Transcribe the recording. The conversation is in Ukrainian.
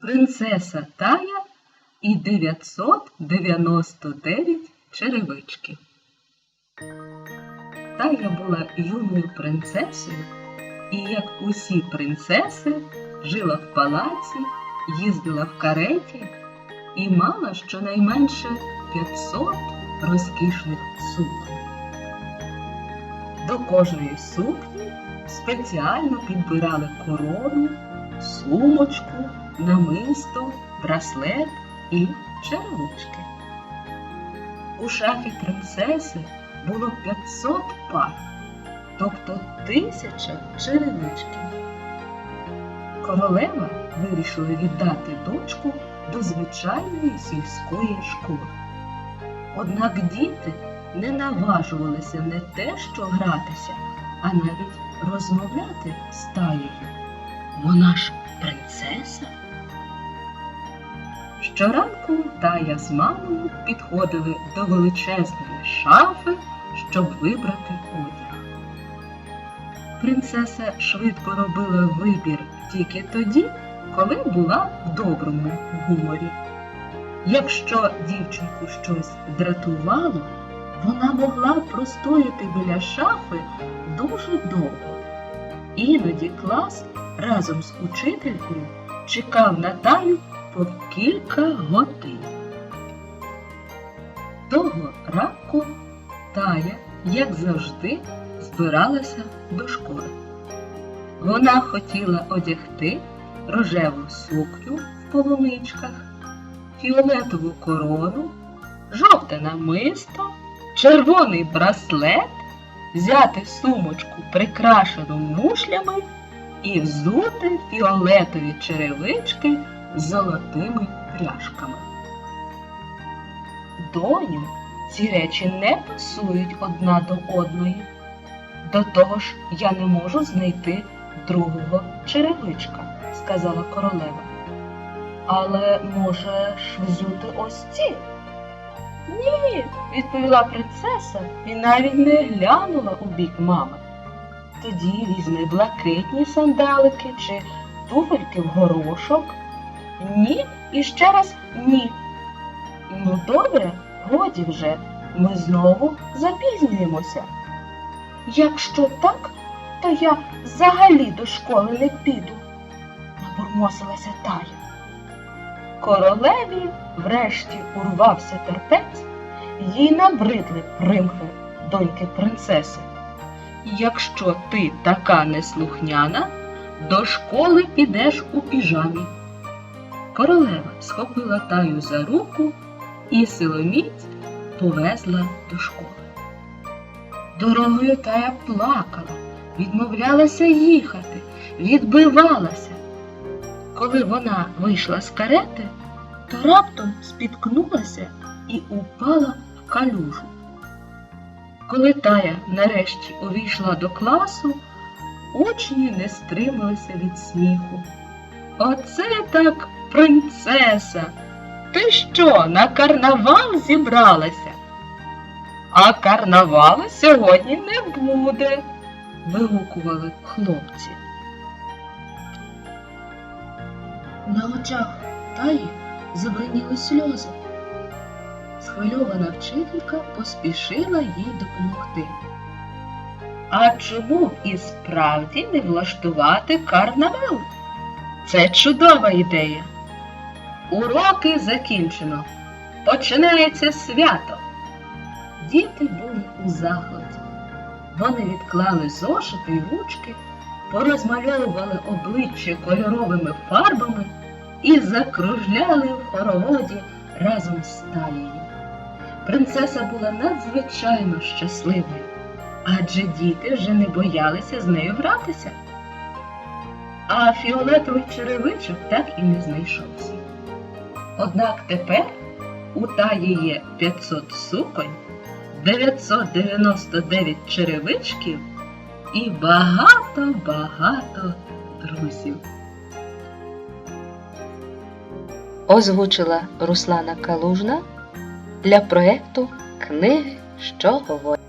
принцеса Тая і 999 черевичків. Тая була юною принцесою і, як усі принцеси, жила в палаці, їздила в кареті і мала щонайменше 500 розкішних суконь. До кожної сукні спеціально підбирали корону, сумочку, намисто, браслет і черевички. У шафі принцеси було 500 пар, тобто тисяча черевичків. Королева вирішила віддати дочку до звичайної сільської школи. Однак діти не наважувалися не те, що гратися, а навіть розмовляти з таєю. Вона ж принцеса. Щоранку Тая з мамою підходили до величезної шафи, щоб вибрати одяг. Принцеса швидко робила вибір тільки тоді, коли була в доброму гуморі. Якщо дівчинку щось дратувало, вона могла простояти біля шафи дуже довго. Іноді клас разом з учителькою чекав на Таю по кілька годин. Того ранку Тая, як завжди, збиралася до школи. Вона хотіла одягти рожеву сукню в полуничках, фіолетову корону, жовте намисто, червоний браслет, взяти сумочку, прикрашену мушлями, і взути фіолетові черевички золотими пряжками. Доню, ці речі не пасують одна до одної. До того ж, я не можу знайти другого черевичка, сказала королева. Але можеш взути ось ці? Ні, відповіла принцеса і навіть не глянула у бік мами. Тоді візьми блакитні сандалики чи туфельки в горошок. Ні і ще раз ні. Ну, добре, годі вже, ми знову запізнюємося. Якщо так, то я взагалі до школи не піду, набурмосилася Тая. Королеві врешті урвався терпець, їй набридли примхи доньки принцеси. Якщо ти така неслухняна, до школи підеш у піжамі. Королева схопила таю за руку і силоміць повезла до школи. Дорогою тая плакала, відмовлялася їхати, відбивалася. Коли вона вийшла з карети, то раптом спіткнулася і упала в калюжу. Коли тая нарешті увійшла до класу, учні не стрималися від сміху. Оце так принцеса! Ти що, на карнавал зібралася? А карнавалу сьогодні не буде, вигукували хлопці. На очах таї забриніли сльози. Схвильована вчителька поспішила їй допомогти. А чому б і справді не влаштувати карнавал? Це чудова ідея. Уроки закінчено. Починається свято. Діти були у захваті. Вони відклали зошити й ручки, порозмальовували обличчя кольоровими фарбами і закружляли в хороводі разом з Таєю. Принцеса була надзвичайно щасливою, адже діти вже не боялися з нею гратися. А фіолетовий черевичок так і не знайшовся. Однак тепер у Таї є 500 суконь, 999 черевичків і багато-багато друзів. Озвучила Руслана Калужна для проєкту Книги, що говорять.